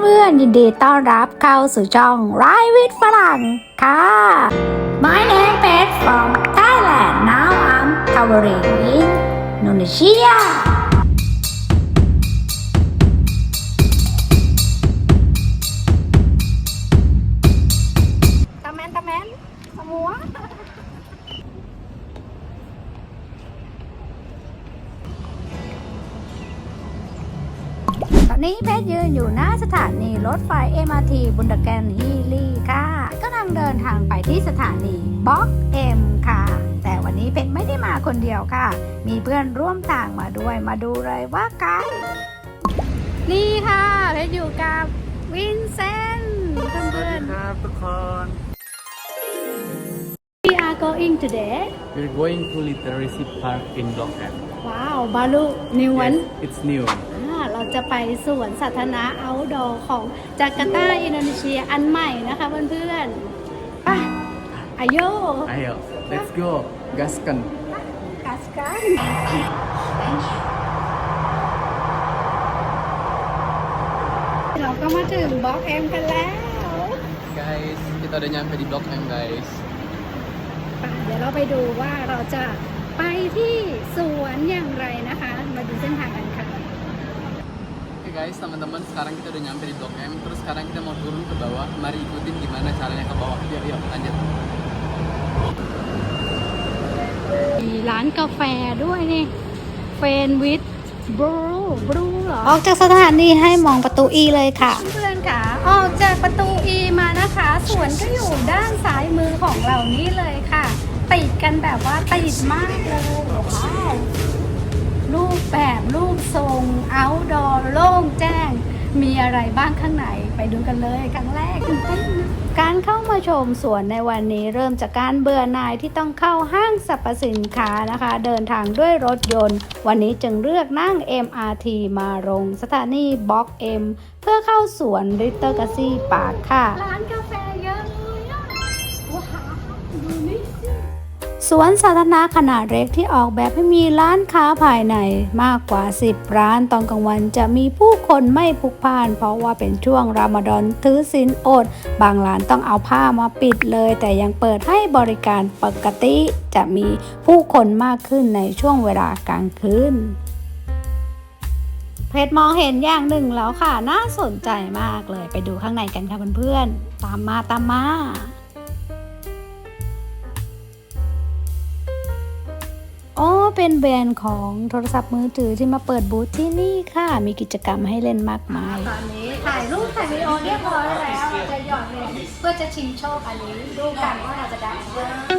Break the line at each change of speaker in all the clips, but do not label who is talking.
เพื่อนๆยินดีต้อนรับเข้าสู่ช่องไรวิทย์ฝรั่งค่ะ My name is from Thailand now I'm covering in Indonesia นี้เพทยืนอยู่หน้าสถานี รถไฟ MRT บุนดแกนฮีลี่ค่ะกำลังเดินทางไปที่สถานีบล็อกเอ็มค่ะ แต่วันนี้เพชรไม่ได้มาคนเดียวค่ะ มีเพื่อนร่วมทางมาด้วยมาดูเลยว่าใครนี่ค่ะเพชรอยู่กับวินเซนต์เพื่อน
ๆครับทุกคน
We are going today
We're going to Literacy Park in Block M
Wow Balu new one Yes, it's new จะไปสวนสาธารณะเอาดอของจาการ์ตาอินโดนีเซียอันใหม่นะคะเพื่อนๆไปอายุ
Ayo, let's go. g a s ก a n
กัสกัน เราก็มาถึงบล็อกเอ็มกันแล้ว
Guys, kita udah nyampe di Blok M guys.
ไปเดี๋ยวเราไปดูว่าเราจะไปที่สวนอย่างไร
guys teman-teman sekarang kita udah nyampe di Blok M terus sekarang kita mau turun ke bawah mari ikutin gimana caranya ke bawah yuk yuk lanjut
มีร้านกาแฟด้วยนี่เฟนวิทบรูบรูเหรอออกจากสถานีให้มองประตูอีเลยค่ะ เพื่อนค่ะ ออกจากประตูอีมานะคะ สวนก็อยู่ด้านซ้ายมือของเรานี่เลยค่ะ ติดกันแบบว่าติดมากเลยว้าวรูปแบบรูปทรงเอาดอโล่งแจ้ง มีอะไรบ้างข้างในไปดูกันเลย ครั้งแรกตการเข้ามาชมสวนในวันนี้เริ่มจากการเบื่อหน่ายที่ต้องเข้าห้างสรรพสินค้านะคะ เดินทางด้วยรถยนต์ วันนี้จึงเลือกนั่ง MRT มาลงสถานีบล็อกเอ็มเพื่อเข้าสวนริตเตอร์กาซี่ปากค่ะร้านกาแฟเยอะเลยอ่ะว้าวดูนี่สวนสาธารณะขนาดเล็กที่ออกแบบให้มีร้านค้าภายในมากกว่า 10 ร้านตอนกลางวันจะมีผู้คนไม่พลุกพล่าน เพราะว่าเป็นช่วงรามฎอนถือศีลอด บางร้านต้องเอาผ้ามาปิดเลย แต่ยังเปิดให้บริการปกติ จะมีผู้คนมากขึ้นในช่วงเวลากลางคืนเพชรมองเห็นอย่างหนึ่งแล้วค่ะ น่าสนใจมากเลยไปดูข้างในกันค่ะเพื่อน ๆ ตามมาตามมาอ๋อเป็นแบรนด์ของโทรศัพท์มือถือที่มาเปิดบูธที่นี่ค่ะ มีกิจกรรมให้เล่นมากมายตอนนี้ถ่ายรูป ถ่ายวิดีโอ เรียบร้อยแล้ว จะหยอดเลย เพื่อจะชิงโชคอันนี้ดูกันว่าเราจะได้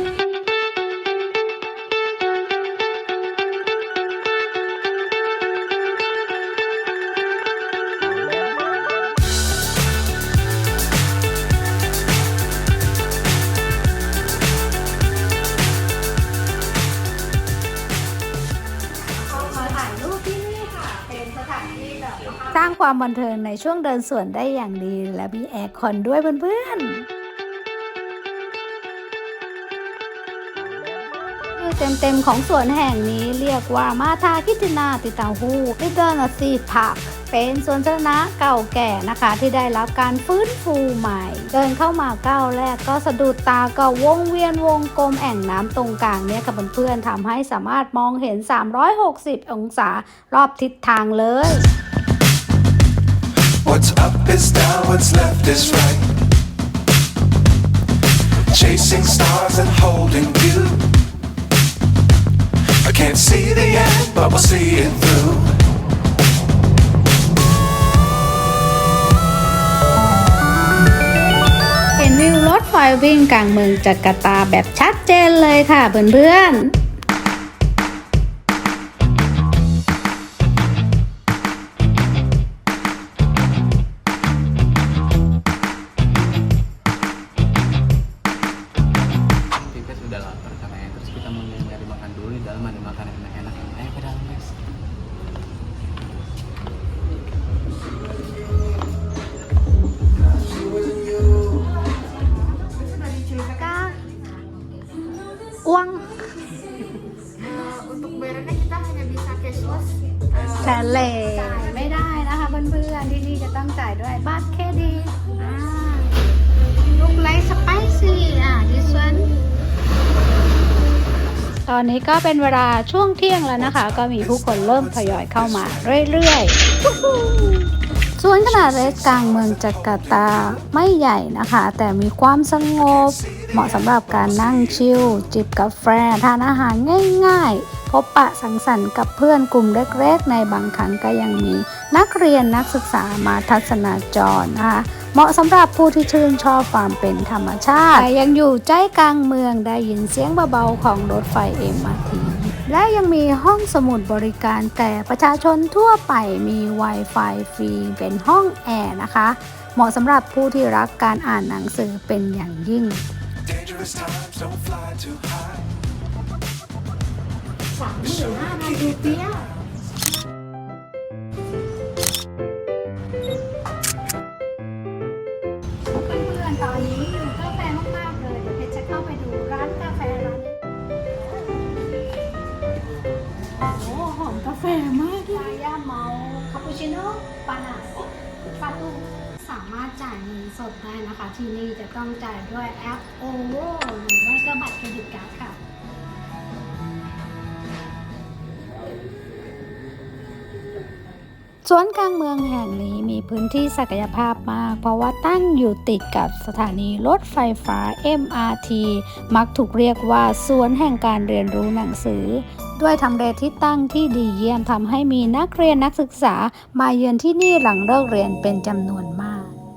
สร้างความบันเทิงในช่วงเดินสวนได้อย่างดีและมีแอร์คอนด้วยเพื่อนๆเต็มๆของสวนแห่งนี้เรียกว่ามาทาคิจินาติตาฮูลิเกอร์นซีพักเป็นสวนสาธารณะเก่าแก่นะคะที่ได้รับการฟื้นฟูใหม่ เดินเข้ามาก้าวแรกก็สะดุดตากับวงเวียนวงกลมแอ่งน้ำตรงกลางเนี่ยค่ะเพื่อนๆทำให้สามารถมองเห็น 360 องศารอบทิศทางเลย What's up is down what's left is right Chasing stars and holding you I can't see the end, but we'll see it through. เห็นวิวรถไฟวิ่งกลางเมืองจาการ์ตาแบบชัดเจนเลยค่ะเพื่อนๆ uang uh, n t u k bayarnya kita hanya bisa cashless แสเลไม่ได้นะคะเพื่อนๆ ที่นี่จะต้องจ่ายด้วยบัตรเครดิตลูกไลท์สไปซี่อ่ะดิส s วนตอนนี้ก็เป็นเวลาช่วงเที่ยงแล้วนะคะ ก็มีผู้คนเริ่มทยอยเข้ามาเรื่อยๆสวนขนาดเล็กกลางเมืองจาการ์ตาไม่ใหญ่นะคะแต่มีความสงบ เหมาะสำหรับการนั่งชิลจิบกาแฟทานอาหารง่ายๆ พบปะสังสรรค์กับเพื่อนกลุ่มเล็ก ๆ ในบางครั้งก็ยังมี นักเรียนนักศึกษามาทัศนาจรนะคะเหมาะสำหรับผู้ที่ชื่นชอบความเป็นธรรมชาติแต่ยังอยู่ใจกลางเมืองได้ยินเสียงเบาๆของรถไฟ MRT และยังมีห้องสมุดบริการแต่ประชาชนทั่วไปมี Wi-Fi ฟรีเป็นห้องแอร์นะคะ เหมาะสำหรับผู้ที่รักการอ่านหนังสือเป็นอย่างยิ่งสอมห่นห้าพูเปียเพื่อนๆตอนนี้สดได้นะคะที่นี่จะต้องจ่ายด้วยแอป โอเวอร์หรือว่าก็บัตรเครดิตการ์ดค่ะสวนกลางเมืองแห่งนี้มีพื้นที่ศักยภาพมาก เพราะว่าตั้งอยู่ติดกับสถานีรถไฟฟ้า MRT มักถูกเรียกว่าสวนแห่งการเรียนรู้หนังสือ ด้วยทำเลที่ตั้งที่ดีเยี่ยมทำให้มีนักเรียนนักศึกษามาเยือนที่นี่หลังเลิกเรียนเป็นจำนวนมาก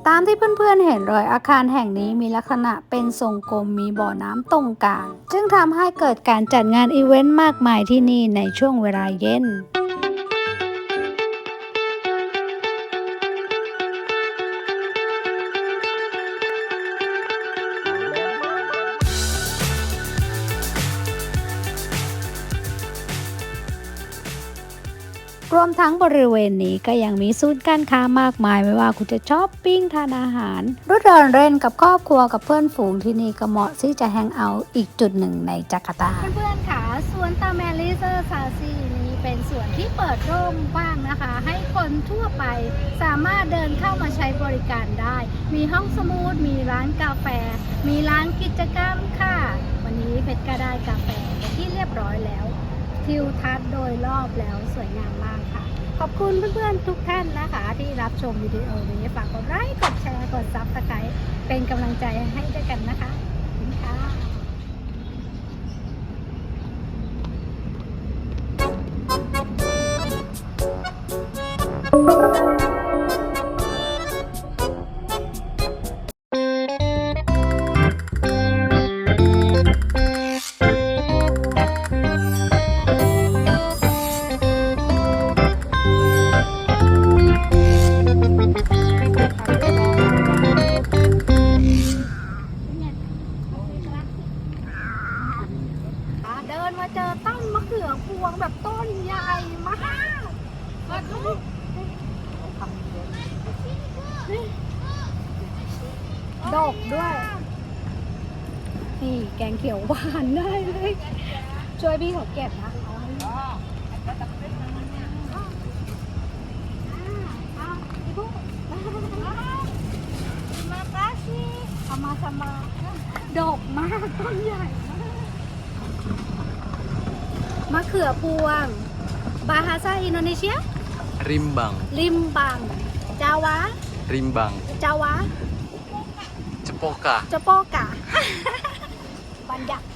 ตามที่เพื่อนๆเห็นรอยอาคารแห่งนี้มีลักษณะเป็นทรงกลมมีบ่อน้ำตรงกลาง จึงทำให้เกิดการจัดงานอีเวนต์มากมายที่นี่ในช่วงเวลาเย็นรวมทั้งบริเวณนี้ก็ยังมีศูนย์การค้ามากมาย ไม่ว่าคุณจะช้อปปิ้งทานอาหารรือเดินเล่นกับครอบครัวกับเพื่อนฝูงที่นี่ก็เหมาะที่จะแฮงเอาอีกจุดหนึ่งในจาการ์ตา เพื่อนๆค่ะสวนตาแมลิเซอร์ซาซี นี้เป็นสวนที่เปิดร่มกว้างนะคะ ให้คนทั่วไปสามารถเดินเข้ามาใช้บริการได้ มีห้องสมุดมีร้านกาแฟ มีร้านกิจกรรมค่ะ วันนี้เพชรก็ได้กาแฟที่เรียบร้อยแล้วทิวทัศน์โดยรอบแล้วสวยงามมากค่ะ ขอบคุณเพื่อนๆทุกท่านนะคะ ที่รับชมวิดีโอนี้ฝากกดไลค์กดแชร์ กดซับสไครต์เป็นกำลังใจให้ด้วยกันนะคะ ขอบคุณค่ะี่แกงเขียวหวานได้เลยช่วยพี่เขาเก็บนะอามามาดอกมากต้นใหญ่มะเขือพวงบาฮาซาอินโดนีเซียริมบังริมบังจาวาริมบังจาวาจโปกาจะโปกะ banyak